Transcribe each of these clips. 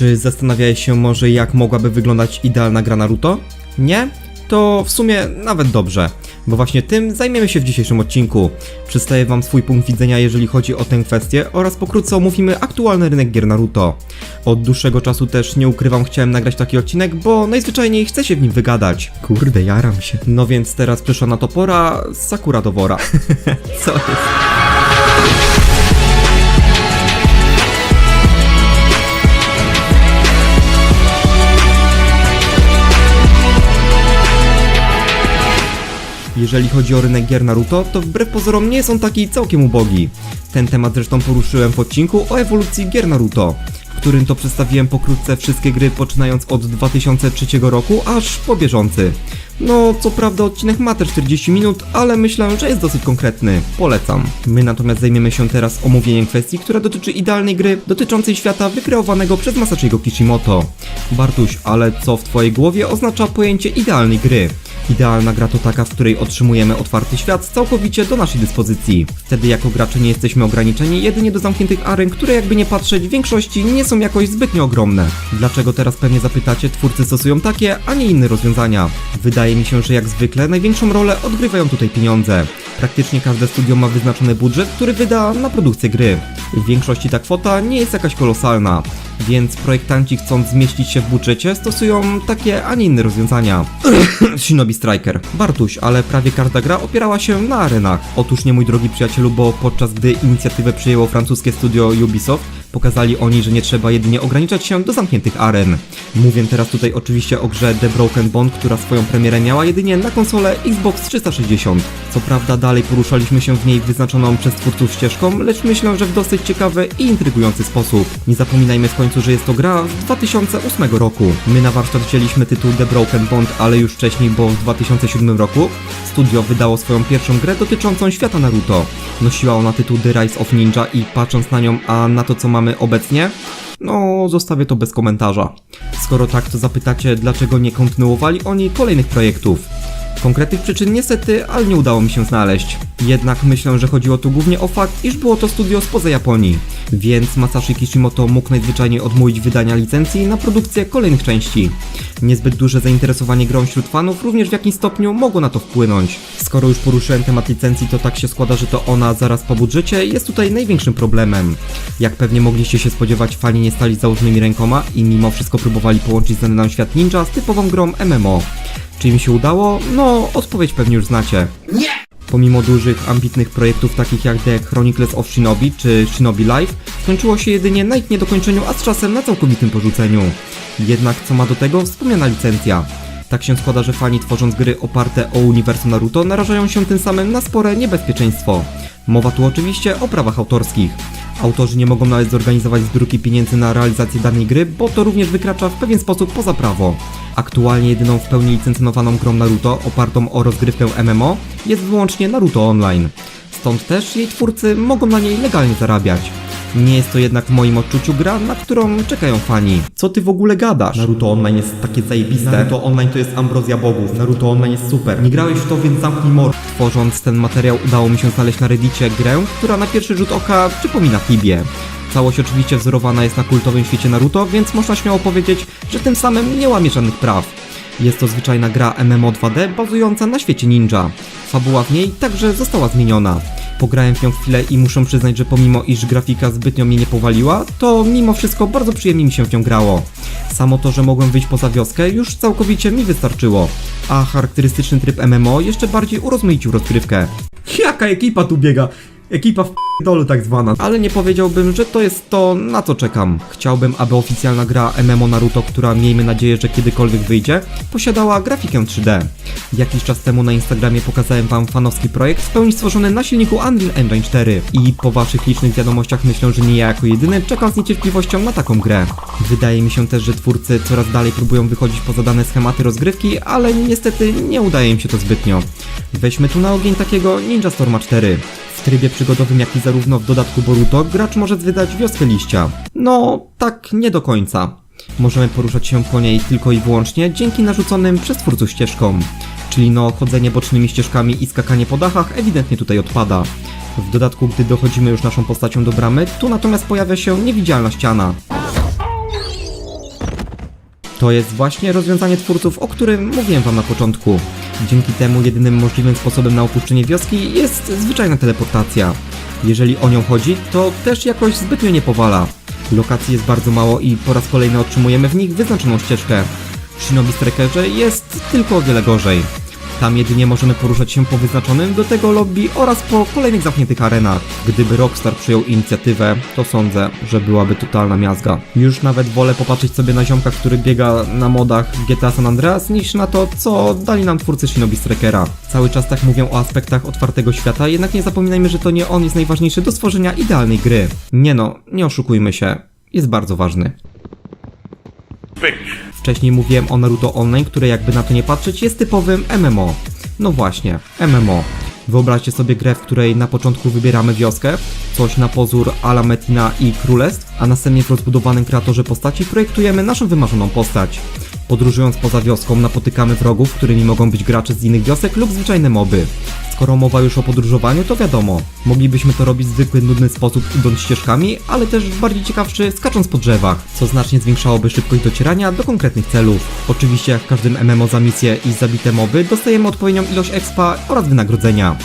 Czy zastanawiałeś się może jak mogłaby wyglądać idealna gra Naruto? Nie? To w sumie nawet dobrze, bo właśnie tym zajmiemy się w dzisiejszym odcinku. Przedstawię wam swój punkt widzenia jeżeli chodzi o tę kwestię oraz pokrótce omówimy aktualny rynek gier Naruto. Od dłuższego czasu też nie ukrywam chciałem nagrać taki odcinek, bo najzwyczajniej chcę się w nim wygadać. Kurde, jaram się. No więc teraz przyszła na to pora, Sakura do wora. Co jest? Jeżeli chodzi o rynek gier Naruto, to wbrew pozorom nie jest on taki całkiem ubogi. Ten temat zresztą poruszyłem w odcinku o ewolucji gier Naruto, w którym to przedstawiłem pokrótce wszystkie gry poczynając od 2003 roku aż po bieżący. No, co prawda odcinek ma te 40 minut, ale myślę, że jest dosyć konkretny. Polecam. My natomiast zajmiemy się teraz omówieniem kwestii, która dotyczy idealnej gry dotyczącej świata wykreowanego przez Masachiego Kishimoto. Bartuś, ale co w twojej głowie oznacza pojęcie idealnej gry? Idealna gra to taka, w której otrzymujemy otwarty świat całkowicie do naszej dyspozycji. Wtedy jako gracze nie jesteśmy ograniczeni jedynie do zamkniętych aren, które jakby nie patrzeć w większości nie są jakoś zbytnio ogromne. Dlaczego teraz pewnie zapytacie, twórcy stosują takie, a nie inne rozwiązania? Wydaje mi się, że jak zwykle największą rolę odgrywają tutaj pieniądze. Praktycznie każde studio ma wyznaczony budżet, który wyda na produkcję gry. W większości ta kwota nie jest jakaś kolosalna, więc projektanci chcąc zmieścić się w budżecie stosują takie, a nie inne rozwiązania. Shinobi Striker. Bartuś, ale prawie każda gra opierała się na arenach. Otóż nie mój drogi przyjacielu, bo podczas gdy inicjatywę przejęło francuskie studio Ubisoft, pokazali oni, że nie trzeba jedynie ograniczać się do zamkniętych aren. Mówię teraz tutaj oczywiście o grze The Broken Bond, która swoją premierę miała jedynie na konsolę Xbox 360. Co prawda dalej poruszaliśmy się w niej wyznaczoną przez twórców ścieżką, lecz myślę, że w dosyć ciekawy i intrygujący sposób. Nie zapominajmy w końcu, że jest to gra z 2008 roku. My na warsztat wzięliśmy tytuł The Broken Bond, ale już wcześniej, bo w 2007 roku studio wydało swoją pierwszą grę dotyczącą świata Naruto. Nosiła ona tytuł The Rise of Ninja i patrząc na nią, a na to co mamy obecnie, no, zostawię to bez komentarza. Skoro tak, to zapytacie, dlaczego nie kontynuowali oni kolejnych projektów. Konkretnych przyczyn niestety, ale nie udało mi się znaleźć. Jednak myślę, że chodziło tu głównie o fakt, iż było to studio spoza Japonii, więc Masashi Kishimoto mógł najzwyczajniej odmówić wydania licencji na produkcję kolejnych części. Niezbyt duże zainteresowanie grą wśród fanów również w jakimś stopniu mogło na to wpłynąć. Skoro już poruszyłem temat licencji, to tak się składa, że to ona zaraz po budżecie jest tutaj największym problemem. Jak pewnie mogliście się spodziewać, fani nie stali założonymi rękoma i mimo wszystko próbowali połączyć znany nam świat ninja z typową grą MMO. Czy im się udało? No, odpowiedź pewnie już znacie. Pomimo dużych, ambitnych projektów takich jak The Chronicles of Shinobi czy Shinobi Life, skończyło się jedynie na ich niedokończeniu, a z czasem na całkowitym porzuceniu. Jednak co ma do tego wspomniana licencja. Tak się składa, że fani tworząc gry oparte o uniwersum Naruto narażają się tym samym na spore niebezpieczeństwo. Mowa tu oczywiście o prawach autorskich. Autorzy nie mogą nawet zorganizować zbiórki pieniędzy na realizację danej gry, bo to również wykracza w pewien sposób poza prawo. Aktualnie jedyną w pełni licencjonowaną grą Naruto opartą o rozgrywkę MMO jest wyłącznie Naruto Online. Stąd też jej twórcy mogą na niej legalnie zarabiać. Nie jest to jednak w moim odczuciu gra, na którą czekają fani. Co ty w ogóle gadasz? Naruto Online jest takie zajebiste. Naruto Online to jest ambrozja bogów. Naruto Online jest super. Nie grałeś w to, więc zamknij mor. Tworząc ten materiał udało mi się znaleźć na reddicie grę, która na pierwszy rzut oka przypomina Tibię. Całość oczywiście wzorowana jest na kultowym świecie Naruto, więc można śmiało powiedzieć, że tym samym nie łamie żadnych praw. Jest to zwyczajna gra MMO 2D bazująca na świecie ninja. Fabuła w niej także została zmieniona. Pograłem w nią chwilę i muszę przyznać, że pomimo iż grafika zbytnio mnie nie powaliła, to mimo wszystko bardzo przyjemnie mi się w nią grało. Samo to, że mogłem wyjść poza wioskę już całkowicie mi wystarczyło, a charakterystyczny tryb MMO jeszcze bardziej urozmaicił rozgrywkę. Jaka ekipa tu biega? Ekipa w dolu tak zwana. Ale nie powiedziałbym, że to jest to, na co czekam. Chciałbym, aby oficjalna gra MMO Naruto, która miejmy nadzieję, że kiedykolwiek wyjdzie, posiadała grafikę 3D. Jakiś czas temu na Instagramie pokazałem wam fanowski projekt w pełni stworzony na silniku Unreal Engine 4. I po waszych licznych wiadomościach myślę, że nie ja jako jedyny czekam z niecierpliwością na taką grę. Wydaje mi się też, że twórcy coraz dalej próbują wychodzić poza dane schematy rozgrywki, ale niestety nie udaje im się to zbytnio. Weźmy tu na ogień takiego Ninja Storma 4. W trybie przygodowym, jak i zarówno w dodatku Boruto, gracz może zwiedzać wioskę liścia. No, tak nie do końca. Możemy poruszać się po niej tylko i wyłącznie dzięki narzuconym przez twórców ścieżkom. Czyli no, chodzenie bocznymi ścieżkami i skakanie po dachach ewidentnie tutaj odpada. W dodatku, gdy dochodzimy już naszą postacią do bramy, tu natomiast pojawia się niewidzialna ściana. To jest właśnie rozwiązanie twórców, o którym mówiłem wam na początku. Dzięki temu jedynym możliwym sposobem na opuszczenie wioski jest zwyczajna teleportacja. Jeżeli o nią chodzi, to też jakoś zbytnio nie powala. Lokacji jest bardzo mało i po raz kolejny otrzymujemy w nich wyznaczoną ścieżkę. Shinobi Strikers jest tylko o wiele gorzej. Tam jedynie możemy poruszać się po wyznaczonym do tego lobby oraz po kolejnych zamkniętych arenach. Gdyby Rockstar przyjął inicjatywę, to sądzę, że byłaby totalna miazga. Już nawet wolę popatrzeć sobie na ziomka, który biega na modach GTA San Andreas, niż na to, co dali nam twórcy Shinobi Strikera. Cały czas tak mówią o aspektach otwartego świata, jednak nie zapominajmy, że to nie on jest najważniejszy do stworzenia idealnej gry. Nie no, nie oszukujmy się. Jest bardzo ważny. Wcześniej mówiłem o Naruto Online, które jakby na to nie patrzeć jest typowym MMO. No właśnie, MMO. Wyobraźcie sobie grę, w której na początku wybieramy wioskę, coś na pozór ala Metina i Królestw, a następnie w rozbudowanym kreatorze postaci projektujemy naszą wymarzoną postać. Podróżując poza wioską napotykamy wrogów, którymi mogą być gracze z innych wiosek lub zwyczajne moby. Skoro mowa już o podróżowaniu, to wiadomo, moglibyśmy to robić w zwykły, nudny sposób idąc ścieżkami, ale też w bardziej ciekawszy skacząc po drzewach, co znacznie zwiększałoby szybkość docierania do konkretnych celów. Oczywiście jak w każdym MMO za misję i zabite moby dostajemy odpowiednią ilość expa oraz wynagrodzenia.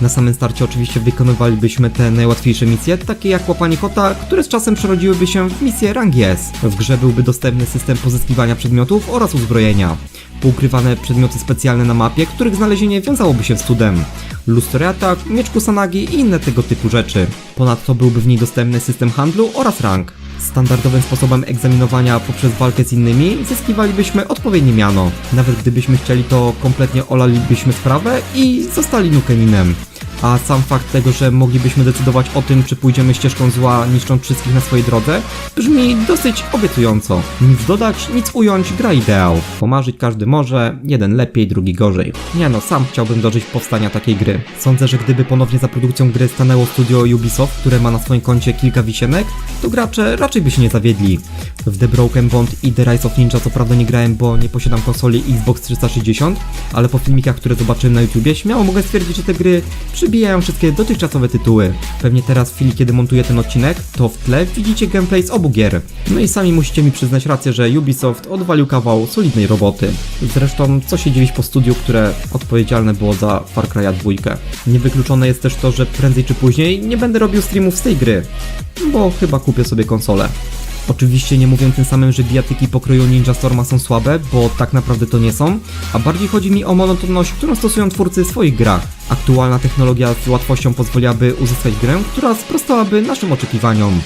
Na samym starcie oczywiście wykonywalibyśmy te najłatwiejsze misje, takie jak łapanie kota, które z czasem przerodziłyby się w misje rangi S. W grze byłby dostępny system pozyskiwania przedmiotów oraz uzbrojenia. Poukrywane przedmioty specjalne na mapie, których znalezienie wiązałoby się z cudem. Lustro atak, miecz Kusanagi i inne tego typu rzeczy. Ponadto byłby w niej dostępny system handlu oraz rank. Standardowym sposobem egzaminowania poprzez walkę z innymi zyskiwalibyśmy odpowiednie miano. Nawet gdybyśmy chcieli, to kompletnie olalibyśmy sprawę i zostali Nukeninem. A sam fakt tego, że moglibyśmy decydować o tym, czy pójdziemy ścieżką zła, niszcząc wszystkich na swojej drodze, brzmi dosyć obiecująco. Nic dodać, nic ująć, gra ideał. Pomarzyć każdy może, jeden lepiej, drugi gorzej. Nie no, sam chciałbym dożyć powstania takiej gry. Sądzę, że gdyby ponownie za produkcją gry stanęło studio Ubisoft, które ma na swoim koncie kilka wisienek, to gracze raczej by się nie zawiedli. W The Broken Bond i The Rise of Ninja co prawda nie grałem, bo nie posiadam konsoli Xbox 360, ale po filmikach, które zobaczyłem na YouTubie, śmiało mogę stwierdzić, że te gry przybijają wszystkie dotychczasowe tytuły. Pewnie teraz w chwili, kiedy montuję ten odcinek, to w tle widzicie gameplay z obu gier. No i sami musicie mi przyznać rację, że Ubisoft odwalił kawał solidnej roboty. Zresztą, co się dziwić po studiu, które odpowiedzialne było za Far Cry'a 2. Niewykluczone jest też to, że prędzej czy później nie będę robił streamów z tej gry, bo chyba kupię sobie konsolę. Oczywiście nie mówię tym samym, że bijatyki pokroju Ninja Storma są słabe, bo tak naprawdę to nie są, a bardziej chodzi mi o monotonność, którą stosują twórcy w swoich grach. Aktualna technologia z łatwością pozwoliłaby uzyskać grę, która sprostałaby naszym oczekiwaniom.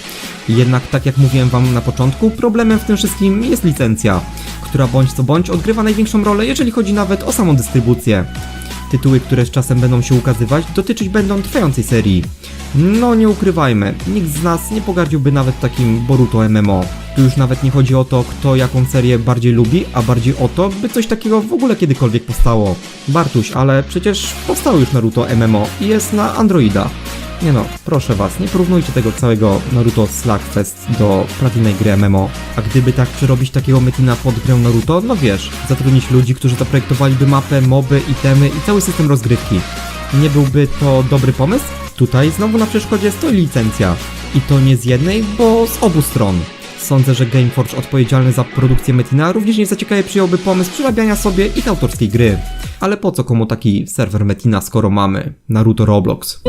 Jednak tak jak mówiłem wam na początku, problemem w tym wszystkim jest licencja, która bądź co bądź odgrywa największą rolę, jeżeli chodzi nawet o samą dystrybucję. Tytuły, które z czasem będą się ukazywać, dotyczyć będą trwającej serii. No nie ukrywajmy, nikt z nas nie pogardziłby nawet takim Boruto MMO. Tu już nawet nie chodzi o to, kto jaką serię bardziej lubi, a bardziej o to, by coś takiego w ogóle kiedykolwiek powstało. Bartuś, ale przecież powstało już Naruto MMO i jest na Androida. Nie no, proszę was, nie porównujcie tego całego Naruto Slugfest do prawilnej gry MMO. A gdyby tak przerobić takiego metina pod grę Naruto, no wiesz, zatrudnić ludzi, którzy zaprojektowaliby mapę, moby, itemy i cały system rozgrywki. Nie byłby to dobry pomysł? Tutaj znowu na przeszkodzie stoi licencja. I to nie z jednej, bo z obu stron. Sądzę, że Gameforge odpowiedzialny za produkcję Metina również nie za ciekawie przyjąłby pomysł przerabiania sobie ich autorskiej gry. Ale po co komu taki serwer Metina, skoro mamy Naruto Roblox?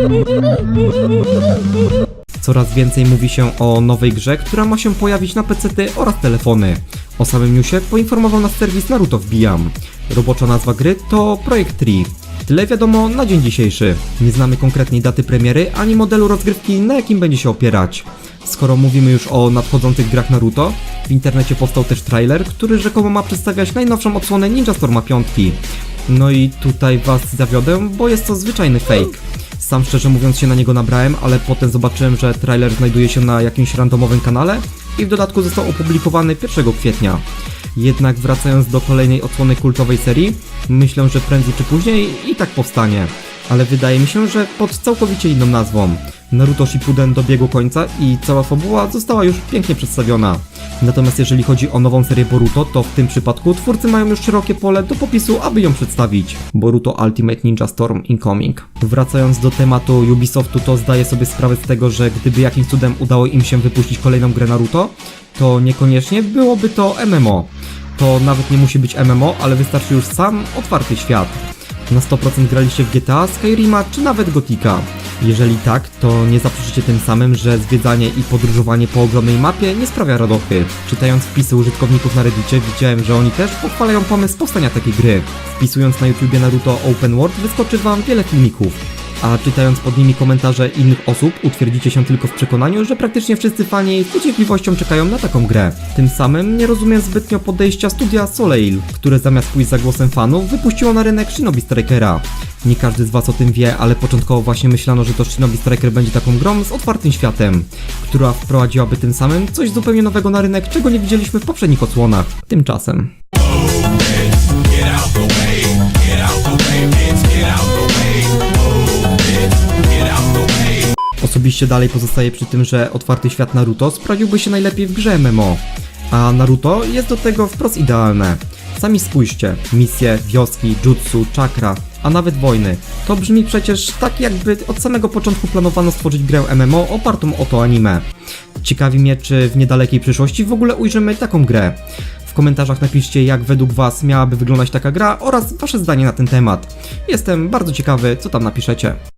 Coraz więcej mówi się o nowej grze, która ma się pojawić na PC oraz telefony. O samym newsie poinformował nas serwis Naruto Wbijam. Robocza nazwa gry to Projekt 3. Tyle wiadomo na dzień dzisiejszy. Nie znamy konkretnej daty premiery ani modelu rozgrywki, na jakim będzie się opierać. Skoro mówimy już o nadchodzących grach Naruto, w internecie powstał też trailer, który rzekomo ma przedstawiać najnowszą odsłonę Ninja Storma 5. No i tutaj was zawiodę, bo jest to zwyczajny fake. Sam szczerze mówiąc się na niego nabrałem, ale potem zobaczyłem, że trailer znajduje się na jakimś randomowym kanale i w dodatku został opublikowany 1 kwietnia. Jednak wracając do kolejnej odsłony kultowej serii, myślę, że prędzej czy później i tak powstanie. Ale wydaje mi się, że pod całkowicie inną nazwą. Naruto Shippuden dobiegł końca i cała fabuła została już pięknie przedstawiona. Natomiast jeżeli chodzi o nową serię Boruto, to w tym przypadku twórcy mają już szerokie pole do popisu, aby ją przedstawić. Boruto Ultimate Ninja Storm Incoming. Wracając do tematu Ubisoftu, to zdaję sobie sprawę z tego, że gdyby jakimś cudem udało im się wypuścić kolejną grę Naruto, to niekoniecznie byłoby to MMO. To nawet nie musi być MMO, ale wystarczy już sam otwarty świat. Na 100% graliście w GTA, Skyrima czy nawet Gotika. Jeżeli tak, to nie zaprzeczycie tym samym, że zwiedzanie i podróżowanie po ogromnej mapie nie sprawia radochy. Czytając wpisy użytkowników na Reddicie widziałem, że oni też pochwalają pomysł powstania takiej gry. Wpisując na YouTubie Naruto Open World wyskoczy wam wiele filmików. A czytając pod nimi komentarze innych osób, utwierdzicie się tylko w przekonaniu, że praktycznie wszyscy fani z niecierpliwością czekają na taką grę. Tym samym nie rozumiem zbytnio podejścia studia Soleil, które zamiast pójść za głosem fanów, wypuściło na rynek Shinobi Strikera. Nie każdy z was o tym wie, ale początkowo właśnie myślano, że to Shinobi Striker będzie taką grą z otwartym światem, która wprowadziłaby tym samym coś zupełnie nowego na rynek, czego nie widzieliśmy w poprzednich odsłonach. Tymczasem. Osobiście dalej pozostaję przy tym, że otwarty świat Naruto sprawdziłby się najlepiej w grze MMO, a Naruto jest do tego wprost idealne. Sami spójrzcie, misje, wioski, jutsu, czakra, a nawet wojny. To brzmi przecież tak jakby od samego początku planowano stworzyć grę MMO opartą o to anime. Ciekawi mnie, czy w niedalekiej przyszłości w ogóle ujrzymy taką grę. W komentarzach napiszcie, jak według Was miałaby wyglądać taka gra oraz Wasze zdanie na ten temat. Jestem bardzo ciekawy, co tam napiszecie.